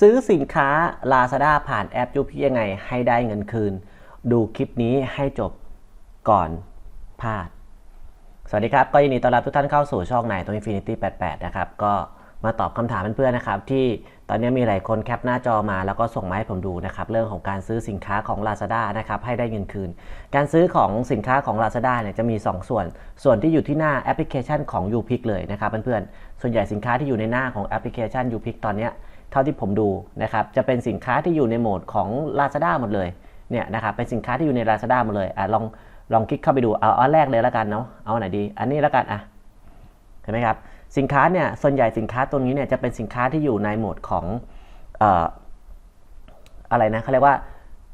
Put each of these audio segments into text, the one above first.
ซื้อสินค้า Lazada ผ่านแอปยูพียังไงให้ได้เงินคืน ดูคลิปนี้ให้จบก่อนพลาด สวัสดีครับ ก็ยินดีต้อนรับทุกท่านเข้าสู่ช่องไหนตัว Infinity 88 นะครับ ก็มาตอบคำถามเพื่อนๆนะครับ ที่ตอนนี้มีหลายคนแคปหน้าจอมาแล้วก็ส่งมาให้ผมดูนะครับ เรื่องของการซื้อสินค้าของ Lazada นะครับให้ได้เงินคืน การซื้อของสินค้าของ Lazada เนี่ยจะมี 2 ส่วน ส่วนที่อยู่ที่หน้าแอปพลิเคชันของ u p i c เลยนะครับเพื่อนๆส่วนใหญ่สินค้าที่อยู่ในหน้าของแอปพลิเคชัน u p i c ตอนนี้ เท่าที่ผมดูนะครับจะเป็นสินค้าที่อยู่ในโหมดของ Lazada หมดเลยเนี่ยนะครับเป็นสินค้าที่อยู่ใน Lazada หมดเลยอะลองลองคลิกเข้าไปดูเอาอันแรกเลยล้วกันเนาะเอาไหนดี อันนี้ล้วกันอะเห็นไหมครับสินค้าเนี่ยส่วนใหญ่สินค้าตัวนี้เนี่ยจะเป็นสินค้าที่อยู่ในโหมดของเอ่ออะไรนะเขาเรียกว่า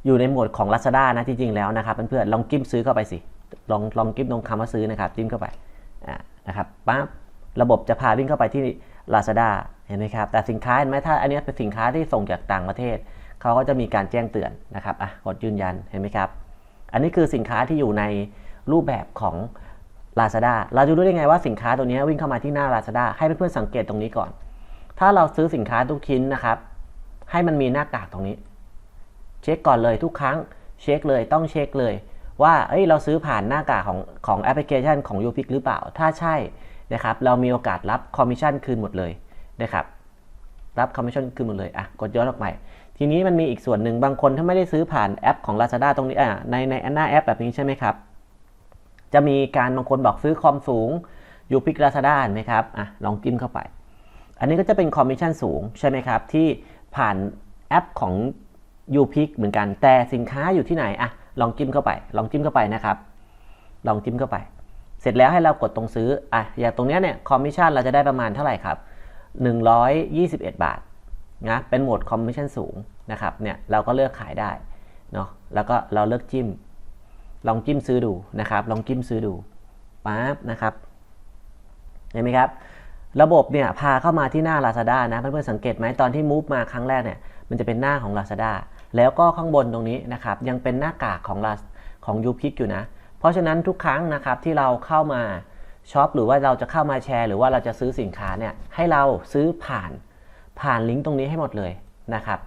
อยู่ในโหมดของ Lazada นะจริงๆแล้วนะครับเพื่อนๆลองกิ้มซื้อเข้าไปสิลองลองกิ้มตรงคำว่าซื้อนะครับจิ้มเข้าไปอ่านะครับปั๊บระบบจะพาวิ่งเข้าไปที่ Lazada ห็นไหมครับ แต่สินค้าเห็นไหมถ้าอันนี้เป็นสินค้าที่ส่งจากต่างประเทศ เขาก็จะมีการแจ้งเตือนนะครับอะกดยืนยันเห็นไหมครับ อันนี้คือสินค้าที่อยู่ในรูปแบบของ Lazada เราจะรู้ได้ไงว่าสินค้าตัวนี้วิ่งเข้ามาที่หน้า Lazada ให้เพื่อนๆสังเกตตรงนี้ก่อน ถ้าเราซื้อสินค้าทุกชิ้นนะครับ ให้มันมีหน้ากากตรงนี้ เช็คก่อนเลยทุกครั้งเช็คเลยต้องเช็คเลย ว่าเอ้ยเราซื้อผ่านหน้ากากของของแอปพลิเคชันของ u p i c หรือเปล่า ถ้าใช่นะครับเรามีโอกาสรับคอมมิชชั่นคืนหมดเลย นะครับ รับคอมมิชชั่นคืนหมดเลย อะ กดย้อนออกไป ทีนี้มันมีอีกส่วนหนึ่งบางคนถ้าไม่ได้ซื้อผ่านแอปของ Lazada ตรงนี้อะในในหน้าแอปแบบนี้ใช่ไหมครับ จะมีการบางคนบอกซื้อคอมสูงอยู่พิกลาซาด้าไหมครับอะลองจิ้มเข้าไป อันนี้ก็จะเป็นคอมมิชชั่นสูงใช่ไหมครับ ที่ผ่านแอปของ u p i c เหมือนกัน แต่สินค้าอยู่ที่ไหนอะลองจิ้มเข้าไป ลองจิ้มเข้าไปนะครับ ลองจิ้มเข้าไป เสร็จแล้วให้เรากดตรงซื้ออะอย่างตรงเนี้ยเนี่ยคอมมิชชั่นเราจะได้ประมาณเท่าไหร่ครับ 121 บาทนะเป็นโหมดคอมมิชชั่นสูงนะครับเนี่ยเราก็เลือกขายได้เนาะแล้วก็เราเลือกจิ้ม ลองจิ้มซื้อดูนะครับลองจิ้มซื้อดูปั๊บนะครับเห็นไหมครับ ระบบเนี่ยพาเข้ามาที่หน้า Lazada นะเพื่อนๆสังเกตไหมตอนที่มูฟมาครั้งแรกเนี่ยมันจะเป็นหน้าของ Lazada แล้วก็ข้างบนตรงนี้นะครับยังเป็นหน้ากากของของ u p i c อยู่นะ เพราะฉะนั้นทุกครั้งนะครับที่เราเข้ามา ช็อปหรือว่าเราจะเข้ามาแชร์ หรือว่าเราจะซื้อสินค้าเนี่ยให้เราซื้อผ่านผ่านลิงก์ตรงนี้ให้หมดเลยนะครับ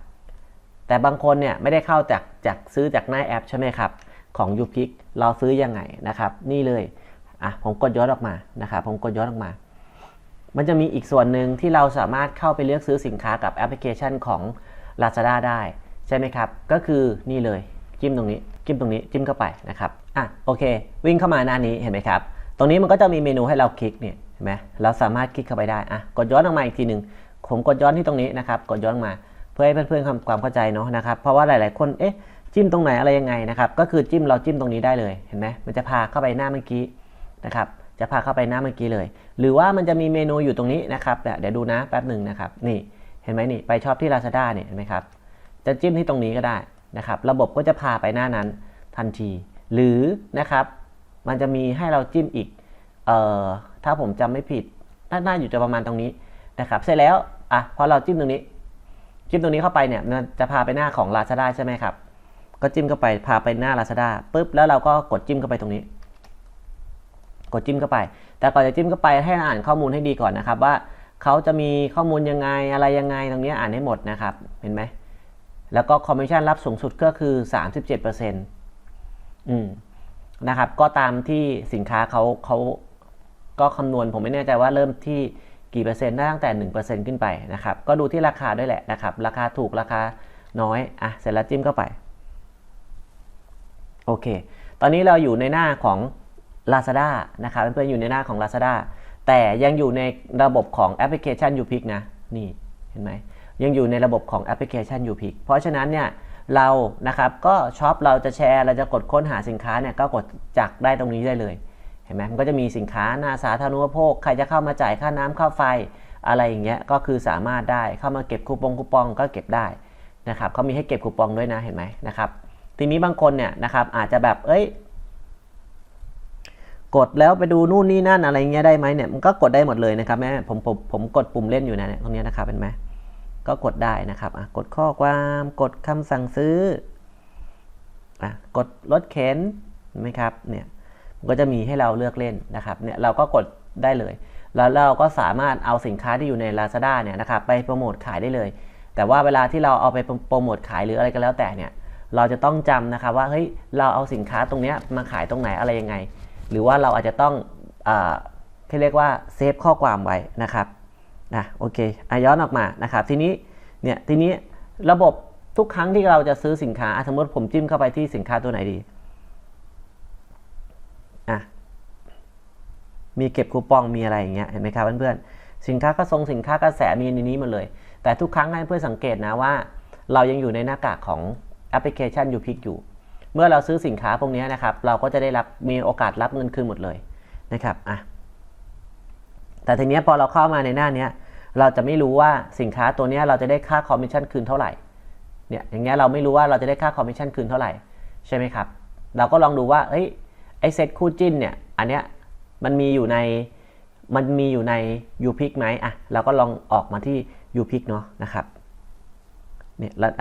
แต่บางคนเนี่ยไม่ได้เข้าจากจากซื้อจากหน้าแอปใช่ไหมครับ ของ u p i c เราซื้อยังไงนะครับ นี่เลยอะผมกดย้อนออกมานะครับผมกดย้อนออกมา มันจะมีอีกส่วนหนึ่งที่เราสามารถเข้าไปเลือกซื้อสินค้ากับแอปพลิเคชันของ Lazada ได้ใช่ไหมครับ ก็คือนี่เลยจิ้มตรงนี้จิ้มตรงนี้จิ้มเข้าไปนะครับอะโอเค วิ่งเข้ามาหน้านี้เห็นไหมครับ ตรงนี้มันก็จะมีเมนูให้เราคลิกเนี่ยเห็นไหมเราสามารถคลิกเข้าไปได้อะกดย้อนออกมาอีกทีหนึ่งผมกดย้อนที่ตรงนี้นะครับกดย้อนมาเพื่อให้เพื่อนๆทำความเข้าใจเนาะนะครับเพราะว่าหลาย ๆ คนเอ๊ะจิ้มตรงไหนอะไรยังไงนะครับก็คือจิ้มเราจิ้มตรงนี้ได้เลยเห็นไหมมันจะพาเข้าไปหน้าเมื่อกี้นะครับจะพาเข้าไปหน้าเมื่อกี้เลย หรือว่ามันจะมีเมนูอยู่ตรงนี้นะครับเดี๋ยวดูนะแป๊บหนึ่งนะครับนี่เห็นไหมนี่ไปชอบที่ Lazada เนี่ยเห็นไหมครับจะจิ้มที่ตรงนี้ก็ได้นะครับระบบก็จะพาไปหน้านั้นทันที หรือนะครับ มันจะมีให้เราจิ้มอีกเอ่อถ้าผมจำไม่ผิดน่าอยู่จะประมาณตรงนี้นะครับ เสร็จแล้วอะพอเราจิ้มตรงนี้ จิ้มตรงนี้เข้าไปเนี่ยมันจะพาไปหน้าของ Lazada ใช่ไหมครับ ก็จิ้มเข้าไปพาไปหน้า Lazada ปุ๊บแล้วเราก็กดจิ้มเข้าไปตรงนี้ กดจิ้มเข้าไป แต่ก่อนจะจิ้มเข้าไปให้อ่านข้อมูลให้ดีก่อนนะครับว่าเขาจะมีข้อมูลยังไงอะไรยังไงตรงนี้อ่านให้หมดนะครับเห็นไหมแล้วก็คอมมิชชั่นรับสูงสุดก็คือ 37%อืม นะครับ ก็ตามที่สินค้าเขาเขาก็คำนวณผมไม่แน่ใจว่าเริ่มที่กี่เปอร์เซ็นต์ตั้งแต่ 1%ขึ้นไปนะครับ ก็ดูที่ราคาด้วยแหละนะครับ ราคาถูกราคาน้อยอะเสร็จแล้วจิ้มเข้าไป โอเค ตอนนี้เราอยู่ในหน้าของ Lazada นะครับเพื่อนๆอยู่ในหน้าของ Lazada แต่ยังอยู่ในระบบของแอปพลิเคชัน u p i c นะ นี่เห็นไหมยังอยู่ในระบบของแอปพลิเคชัน u p i c เพราะฉะนั้นเนี่ย เรานะครับก็ช็อปเราจะแชร์เราจะกดค้นหาสินค้าเนี่ยก็กดจากได้ตรงนี้ได้เลยเห็นไหมมันก็จะมีสินค้าหน้าสาธารณูปโภคใครจะเข้ามาจ่ายค่าน้ำค่าไฟอะไรอย่างเงี้ยก็คือสามารถได้เข้ามาเก็บคูปองคูปองก็เก็บได้นะครับเขามีให้เก็บคูปองด้วยนะเห็นไหมนะครับทีนี้บางคนเนี่ยนะครับอาจจะแบบเอ้ยกดแล้วไปดูนู่นนี่นั่นอะไรเงี้ยได้ไหมเนี่ยมันก็กดได้หมดเลยนะครับแม่ผมผมผมกดปุ่มเล่นอยู่นะเนี่ยตรงนี้นะครับเห็นไหม ก็กดได้นะครับอะกดข้อความกดคำสั่งซื้ออะกดรถเข็นเห็นไหมครับเนี่ยก็จะมีให้เราเลือกเล่นนะครับเนี่ยเราก็กดได้เลย แล้วเราก็สามารถเอาสินค้าที่อยู่ใน Lazada เนี่ยนะครับไปโปรโมทขายได้เลย แต่ว่าเวลาที่เราเอาไปโปรโมทขายหรืออะไรก็แล้วแต่เนี่ยเราจะต้องจำนะครับว่าเฮ้ยเราเอาสินค้าตรงเนี้ยมาขายตรงไหนอะไรยังไง หรือว่าเราอาจจะต้องอาที่เรียกว่าเซฟข้อความไว้นะครับ นะโอเคอย้อนออกมานะครับทีนี้เนี่ยทีนี้ระบบทุกครั้งที่เราจะซื้อสินค้าสมมติผมจิ้มเข้าไปที่สินค้าตัวไหนดีอะมีเก็บคูปองมีอะไรอย่างเงี้ยเห็นไหมครับเพื่อนๆสินค้ากระทรงสินค้ากระแสมีในนี้หมดเลย แต่ทุกครั้งให้เพื่อนสังเกตนะว่า เรายังอยู่ในหน้ากากของแอปพลิเคชัน u p i c อยู่ เมื่อเราซื้อสินค้าพวกนี้นะครับ เราก็จะได้รับมีโอกาสรับเงินคืนหมดเลยนะครับอะแต่ทีเนี้ยพอเราเข้ามาในหน้าเนี้ย เราจะไม่รู้ว่าสินค้าตัวนี้เราจะได้ค่าคอมมิชชั่นคืนเท่าไหร่ เนี่ย อย่างเงี้ยเราไม่รู้ว่าเราจะได้ค่าคอมมิชชั่นคืนเท่าไหร่ ใช่ไหมครับ เราก็ลองดูว่า เฮ้ย ไอเซตคู่จิ้นเนี่ย อันเนี้ยมันมีอยู่ใน มันมีอยู่ใน u p i c ไหมอะ เราก็ลองออกมาที่ u p i c เนาะนะครับ เนี่ยแล้ว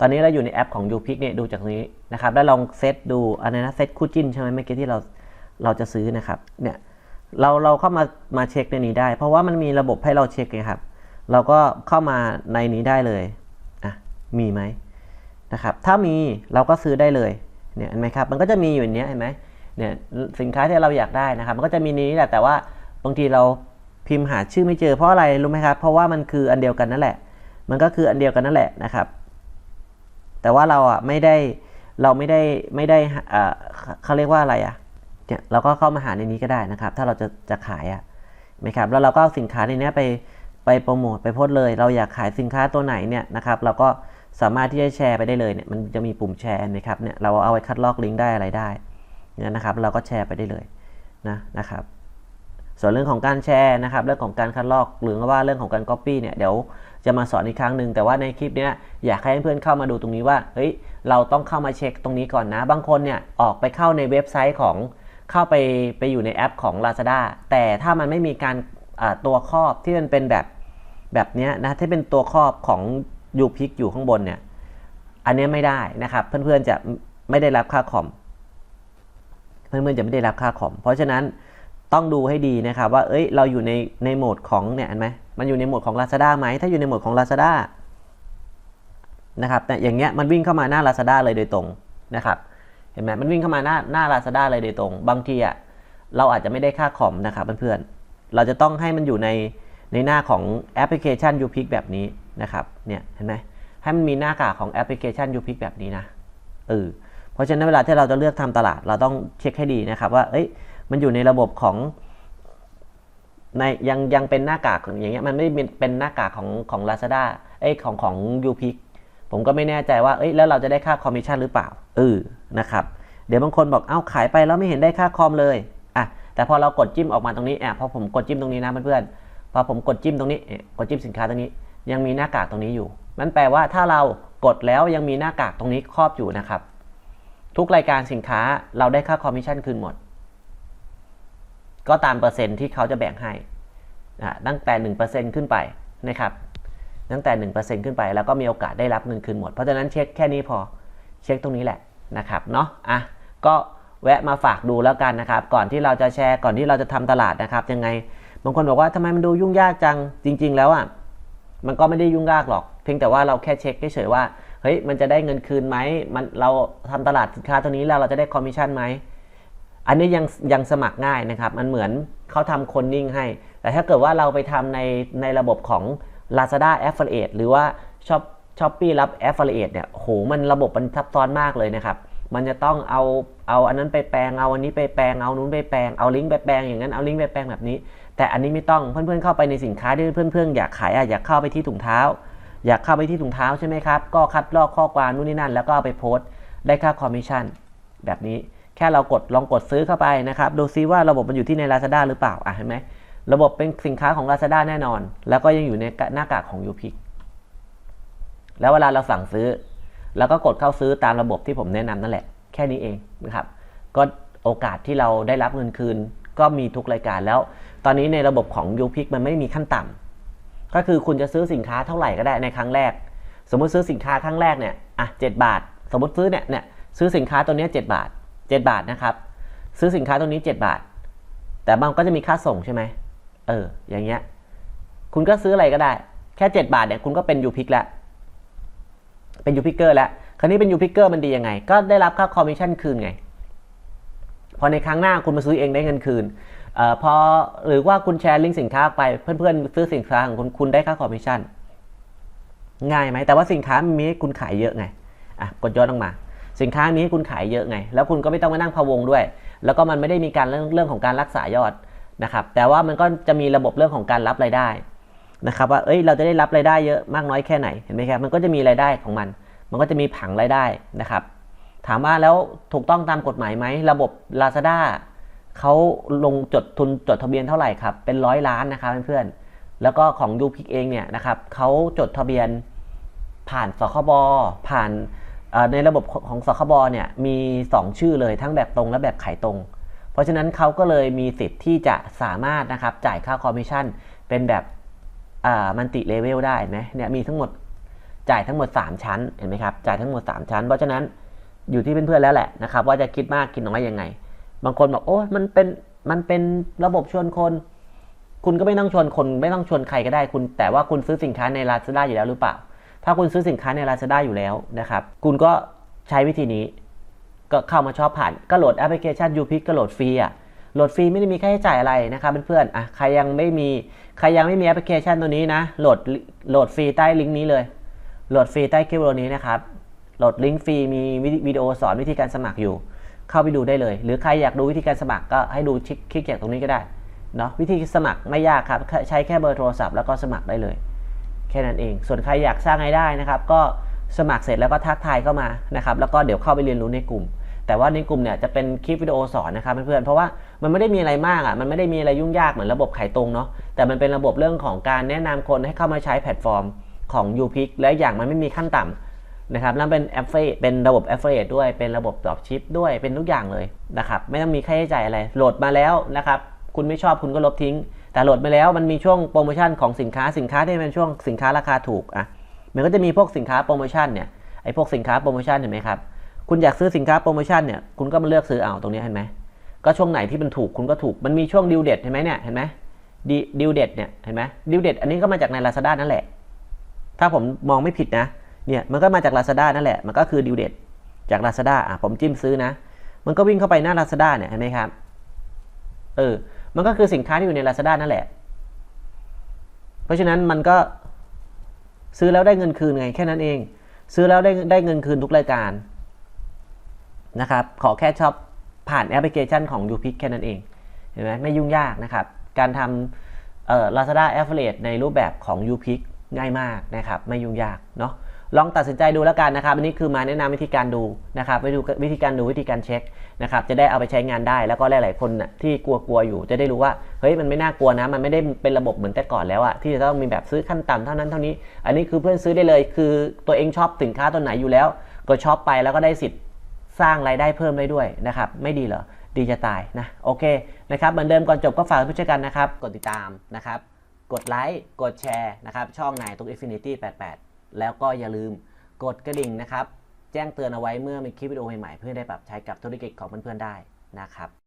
ตอนนี้เราอยู่ในแอปของ u p i c เนี่ยดูจากตรงนี้นะครับ แล้วลองเซตดูอันนี้นะเซตคู่จิ้นใช่ไหมเมื่อกี้ที่เรา เราจะซื้อนะครับ เนี่ย เราเราเข้ามามาเช็คในนี้ได้ เพราะว่ามันมีระบบให้เราเช็คไงครับ เราก็เข้ามาในนี้ได้เลยอะมีไหมนะครับ ถ้ามีเราก็ซื้อได้เลยเนี่ยเห็นไหมครับ มันก็จะมีอยู่อย่างเนี้ยเห็นไหมเนี่ยสินค้าที่เราอยากได้นะครับ มันก็จะมีนนี้แหละแต่ว่าบางทีเราพิมพ์หาชื่อไม่เจอเพราะอะไรรู้ไหมครับ เพราะว่ามันคืออันเดียวกันนั่นแหละ มันก็คืออันเดียวกันนั่นแหละนะครับ แต่ว่าเราอะไม่ได้เราไม่ได้ไม่ได้อ่าเขาเรียกว่าอะไรอะ เนี่ยเราก็เข้ามาหาในนี้ก็ได้นะครับ ถ้าเราจะจะขายอะไหมครับแล้วเราก็เอาสินค้าในนี้ไปไปโปรโมทไปโพสเลย เราอยากขายสินค้าตัวไหนเนี่ยนะครับ เราก็สามารถที่จะแชร์ไปได้เลยเนี่ยมันจะมีปุ่มแชร์นะครับเนี่ยเราเอาไว้คัดลอกลิงก์ได้อะไรได้เนี่ยนะครับ เราก็แชร์ไปได้เลยนะนะครับ ส่วนเรื่องของการแชร์นะครับ เรื่องของการคัดลอกหรือว่าเรื่องของการ Copy เนี่ยเดี๋ยวจะมาสอนอีกครั้งหนึ่งแต่ว่าในคลิปนี้อยากให้เพื่อนเข้ามาดูตรงนี้ว่าเฮ้ยเราต้องเข้ามาเช็คตรงนี้ก่อนนะ บางคนเนี่ยออกไปเข้าในเว็บไซต์ของ เข้าไปไปอยู่ในแอปของ Lazada แต่ถ้ามันไม่มีการตัวครอบที่มันเป็นแบบแบบนี้นะที่เป็นตัวครอบของยูพิกอยู่ข้างบนเนี่ยอันนี้ไม่ได้นะครับเพื่อนๆจะไม่ได้รับค่าคอมเพื่อนๆจะไม่ได้รับค่าคอม เพราะฉะนั้นต้องดูให้ดีนะครับว่าเอ้ยเราอยู่ในในโหมดของเนี่ยเห็นไหมมันอยู่ในโหมดของ Lazada ไหมถ้าอยู่ในโหมดของ Lazada นะครับแต่อย่างเงี้ยมันวิ่งเข้ามาหน้า Lazada เลยโดยตรงนะครับ เห็นไหมมันวิ่งเข้ามาหน้าหน้า Lazada เลยโดยตรง บางทีอะเราอาจจะไม่ได้ค่าคอมนะครับเพื่อนๆ เราจะต้องให้มันอยู่ในในหน้าของแอปพลิเคชัน u p i c แบบนี้นะครับเนี่ยเห็นไหมให้มันมีหน้ากากของแอปพลิเคชัน u p i c แบบนี้นะเออเพราะฉะนั้นเวลาที่เราจะเลือกทำตลาดเราต้องเช็คให้ดีนะครับว่าเอ้ยมันอยู่ในระบบของในยังยังเป็นหน้ากากอย่างเงี้ยมันไม่เป็นหน้ากากของของ Lazada เอ้ยของของ u p i c ผมก็ไม่แน่ใจว่าเอ้ยแล้วเราจะได้ค่าคอมมิชชั่นหรือเปล่าเออ นะครับ เดี๋ยวบางคนบอก เอ้าขายไปแล้วไม่เห็นได้ค่าคอมเลยอะแต่พอเรากดจิ้มออกมาตรงนี้อะพอผมกดจิ้มตรงนี้นะเพื่อนๆพอผมกดจิ้มตรงนี้กดจิ้มสินค้าตรงนี้ ยังมีหน้ากากตรงนี้อยู่นั่นแปลว่าถ้าเรากดแล้วยังมีหน้ากากตรงนี้ครอบอยู่นะครับ ทุกรายการสินค้าเราได้ค่าคอมมิชชั่นคืนหมด ก็ตามเปอร์เซ็นต์ที่เขาจะแบ่งให้ตั้งแต่ 1%ขึ้นไปนะครับตั้งแต่ 1%ขึ้นไปแล้วก็มีโอกาสได้รับเงินคืนหมด เพราะฉะนั้นเช็คแค่นี้พอ เช็คตรงนี้แหละ นะครับเนาะอะก็แวะมาฝากดูแล้วกันนะครับ ก่อนที่เราจะแชร์ก่อนที่เราจะทำตลาดนะครับยังไงบางคนบอกว่าทำไมมันดูยุ่งยากจังจริง ๆ แล้วอะมันก็ไม่ได้ยุ่งยากหรอก เพียงแต่ว่าเราแค่เช็คเฉยๆว่าเฮ้ยมันจะได้เงินคืนไหมมันเราทำตลาดสินค้าตัวนี้แล้วเราจะได้คอมมิชชั่นไหมอันนี้ยังยังสมัครง่ายนะครับ มันเหมือนเขาทำคนนิ่งให้ แต่ถ้าเกิดว่าเราไปทำในในระบบของ Lazada Affiliate หรือว่า ช้อปปี้รับ Affiliate เนี่ยโหมันระบบมันซับซ้อนมากเลยนะครับ มันจะต้องเอาเอาอันนั้นไปแปลงเอาอันนี้ไปแปลงเอานู้นไปแปลงเอาลิงก์ไปแปลงอย่างนั้นเอาลิงก์ไปแปลงแบบนี้ แต่อันนี้ไม่ต้องเพื่อนๆเข้าไปในสินค้าที่เพื่อนๆอยากขายอยากเข้าไปที่ถุงเท้า อยากเข้าไปที่ถุงเท้าใช่ไหมครับก็คัดลอกข้อความนู่นนี่นั่น แล้วก็เอาไปโพสต์ได้ค่าคอมมิชชั่นแบบนี้แค่เรากดลองกดซื้อเข้าไปนะครับดูซิว่าระบบมันอยู่ที่ใน Lazada หรือเปล่าอะเห็นไหมระบบเป็นสินค้าของ Lazada แน่นอน แล้วก็ยังอยู่ในหน้ากากของ u p i c แล้วเวลาเราสั่งซื้อแล้วก็กดเข้าซื้อตามระบบที่ผมแนะนำนั่นแหละ แค่นี้เองนะครับ ก็โอกาสที่เราได้รับเงินคืน ก็มีทุกรายการแล้ว ตอนนี้ในระบบของ u p i c มันไม่มีขั้นต่ำก็คือคุณจะซื้อสินค้าเท่าไหร่ก็ได้ในครั้งแรก สมมุติซื้อสินค้าครั้งแรกเนี่ยอะเบาท สมมติซื้อเนี่ยเนี่ยซื้อสินค้าตัวนี้7บาท 7 บาทนะครับซื้อสินค้าตรงนี้ 7 บาท แต่บางก็จะมีค่าส่งใช่ไหมเอออย่างเงี้ยคุณก็ซื้ออะไรก็ได้แค่ 7 บาทเนี่ยคุณก็เป็นยูพิกแล้ว เป็นยูพิกเกอร์แล้ว คราวนี้เป็นยูพิกเกอร์มันดียังไง ก็ได้รับค่าคอมมิชชั่นคืนไง พอในครั้งหน้าคุณมาซื้อเองได้เงินคืนเอ่อพอหรือว่าคุณแชร์ลิงก์สินค้าไปเพื่อนๆซื้อสินค้าของคุณคุณได้ค่าคอมมิชชั่นง่ายไหมแต่ว่าสินค้ามีให้คุณขายเยอะไงอะกดย้อนลงมา สินค้ามีให้คุณขายเยอะไง แล้วคุณก็ไม่ต้องมานั่งพะวงด้วย แล้วก็มันไม่ได้มีการเรื่องเรื่องของการรักษายอดนะครับแต่ว่ามันก็จะมีระบบเรื่องของการรับรายได้ นะครับว่าเอ้ยเราจะได้รับรายได้เยอะมากน้อยแค่ไหนเห็นไหมครับมันก็จะมีรายได้ของมัน มันก็จะมีผังรายได้นะครับ ถามว่าแล้วถูกต้องตามกฎหมายไหมระบบ Lazada เขาลงจดทุนจดทะเบียนเท่าไหร่ครับเป็นร้อยล้านนะครับเพื่อนๆแล้วก็ของยูพิกเองเนี่ยนะครับเขาจดทะเบียนผ่านสคบผ่านในระบบของสคบเนี่ยมี 2 ชื่อเลยทั้งแบบตรงและแบบขายตรง เพราะฉะนั้นเขาก็เลยมีสิทธิ์ที่จะสามารถนะครับจ่ายค่าคอมมิชชั่นเป็นแบบ มันติเลเวลได้เห็นไหมเนี่ยมีทั้งหมดจ่ายทั้งหมด 3 ชั้นเห็นไหมครับจ่ายทั้งหมด 3 ชั้น เพราะฉะนั้นอยู่ที่เพื่อนๆแล้วแหละนะครับว่าจะคิดมากคิดน้อยยังไง บางคนบอกโอ้มันเป็นมันเป็นระบบชวนคน คุณก็ไม่ต้องชวนคนไม่ต้องชวนใครก็ได้คุณ แต่ว่าคุณซื้อสินค้าใน Lazada อยู่แล้วหรือเปล่า ถ้าคุณซื้อสินค้าใน Lazada อยู่แล้วนะครับคุณก็ใช้วิธีนี้ ก็เข้ามาชอบผ่านก็โหลดแอปพลิเคชัน u p i c ก็โหลดฟรีอะ โหลดฟรีไม่ได้มีค่าใช้จ่ายอะไรนะครับเพื่อนๆอะใครยังไม่มีใครยังไม่มีแอปพลิเคชันตัวนี้นะโหลดโหลดฟรีใต้ลิงก์นี้เลยโหลดฟรีใต้คลิปวิดีโอนี้นะครับโหลดลิงก์ฟรีมีวิดีโอสอนวิธีการสมัครอยู่ เข้าไปดูได้เลย หรือใครอยากดูวิธีการสมัครก็ให้ดูคลิกจากตรงนี้ก็ได้เนาะวิธีสมัครไม่ยากครับใช้แค่เบอร์โทรศัพท์แล้วก็สมัครได้เลย แค่นั้นเอง ส่วนใครอยากสร้างรายได้นะครับ ก็สมัครเสร็จแล้วก็ทักทายเข้ามานะครับแล้วก็เดี๋ยวเข้าไปเรียนรู้ในกลุ่ม แต่ว่าในกลุ่มเนี่ยจะเป็นคลิปวิดีโอสอนนะครับเพื่อนๆเพราะว่ามันไม่ได้มีอะไรมากอะมันไม่ได้มีอะไรยุ่งยากเหมือนระบบขายตรงเนาะแต่มันเป็นระบบเรื่องของการแนะนำคนให้เข้ามาใช้แพลตฟอร์มของ u p i c และอย่างมันไม่มีขั้นต่ำนะครับแล้วเป็นแอฟเฟเป็นระบบ Affiliate ด้วย เป็นระบบดรอปชิปด้วย เป็นทุกอย่างเลยนะครับ ไม่ต้องมีค่าใช้จ่ายอะไร โหลดมาแล้วนะครับ คุณไม่ชอบคุณก็ลบทิ้ง แต่โหลดมาแล้วมันมีช่วงโปรโมชั่นของสินค้า สินค้าที่เป็นช่วงสินค้าราคาถูกอะ มันก็จะมีพวกสินค้าโปรโมชั่นเนี่ย ไอ้พวกสินค้าโปรโมชั่นเห็นไหมครับ คุณอยากซื้อสินค้าโปรโมชั่นเนี่ยคุณก็มาเลือกซื้อเอาตรงนี้เห็นไหมก็ช่วงไหนที่มันถูกคุณก็ถูกมันมีช่วงดิวเด็ดเห็นไหมเนี่ยเห็นไหมดิดิวเด็ดเนี่ยเห็นไหมดิวเด็ดอันนี้ก็มาจากใน Lazada นั่นแหละ ถ้าผมมองไม่ผิดนะเนี่ยมันก็มาจาก Lazada นั่นแหละ มันก็คือดิวเด็ดจาก Lazada อะผมจิ้มซื้อนะ มันก็วิ่งเข้าไปหน้า Lazada เนี่ยเห็นไหมครับเออมันก็คือสินค้าที่อยู่ใน Lazada นั่นแหละ เพราะฉะนั้นมันก็ซื้อแล้วได้เงินคืนไงแค่นั้นเอง ซื้อแล้วได้ได้เงินคืนทุกรายการ นะครับ ขอแค่ชอบผ่านแอปพลิเคชันของ u p i c แค่นั้นเอง เห็นไหมไม่ยุ่งยากนะครับ การทำเอ่อ Lazada Affiliate ในรูปแบบของ u p i c ง่ายมากนะครับ ไม่ยุ่งยากเนาะลองตัดสินใจดูแล้วกันนะครับ อันนี้คือมาแนะนำวิธีการดูนะครับไปดูวิธีการดูวิธีการเช็คนะครับ จะได้เอาไปใช้งานได้แล้วก็หลาย ๆ คนน่ะที่กลัวๆอยู่ จะได้รู้ว่าเฮ้ยมันไม่น่ากลัวนะ มันไม่ได้เป็นระบบเหมือนแต่ก่อนแล้วอะที่จะต้องมีแบบซื้อขั้นต่ำเท่านั้นเท่านี้ อันนี้คือเพื่อนซื้อได้เลย คือตัวเองชอบสินค้าตัวไหนอยู่แล้ว ก็ชอปไปแล้วก็ได้สิทธิ์ สร้างรายได้เพิ่มได้ด้วยนะครับ ไม่ดีเหรอ ดีจะตายนะ โอเคนะครับ เหมือนเดิมก่อนจบก็ฝากผู้ช่วยกันนะครับ กดติดตามนะครับ กดไลค์ กดแชร์นะครับ ช่องนายตุ๊ก Infinity 88 แล้วก็อย่าลืมกดกระดิ่งนะครับ แจ้งเตือนเอาไว้เมื่อมีคลิปวิดีโอใหม่ๆ เพื่อได้ปรับใช้กับธุรกิจของเพื่อนๆได้นะครับ